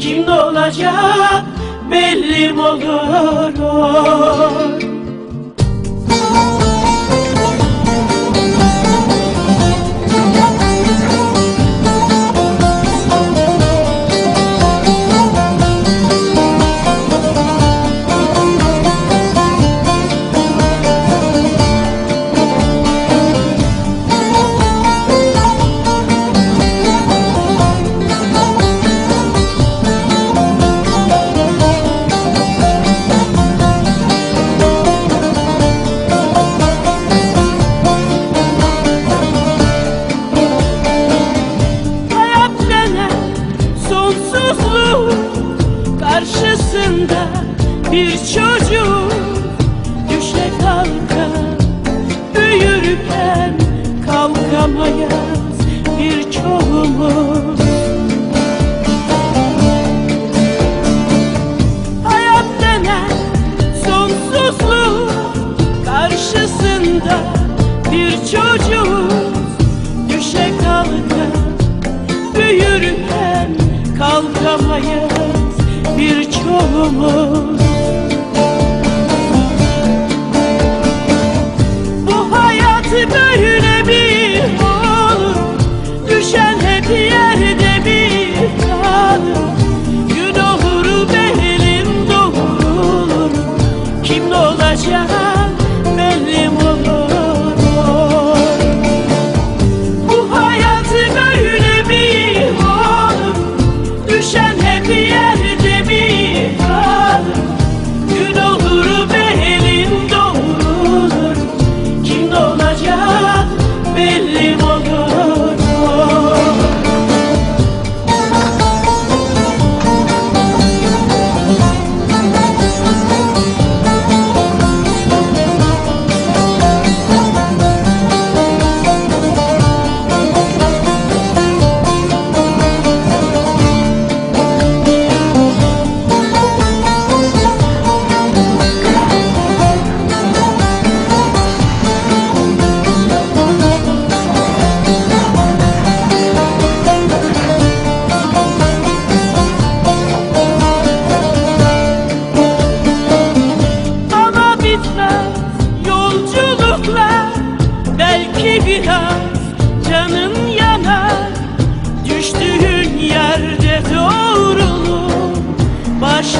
Kim ne olacak belli mi olur karşısında bir çocuk düşe kalka büyürken kalkamayız. Birçoğumuz Bu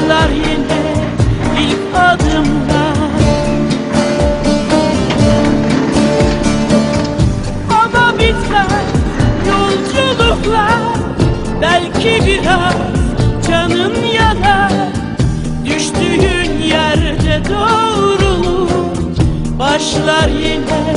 Başlar yine ilk adımlar Ama bitmez yolculuklar. Belki biraz canın yanar. Düştüğün yerde doğrulur. Başlar yine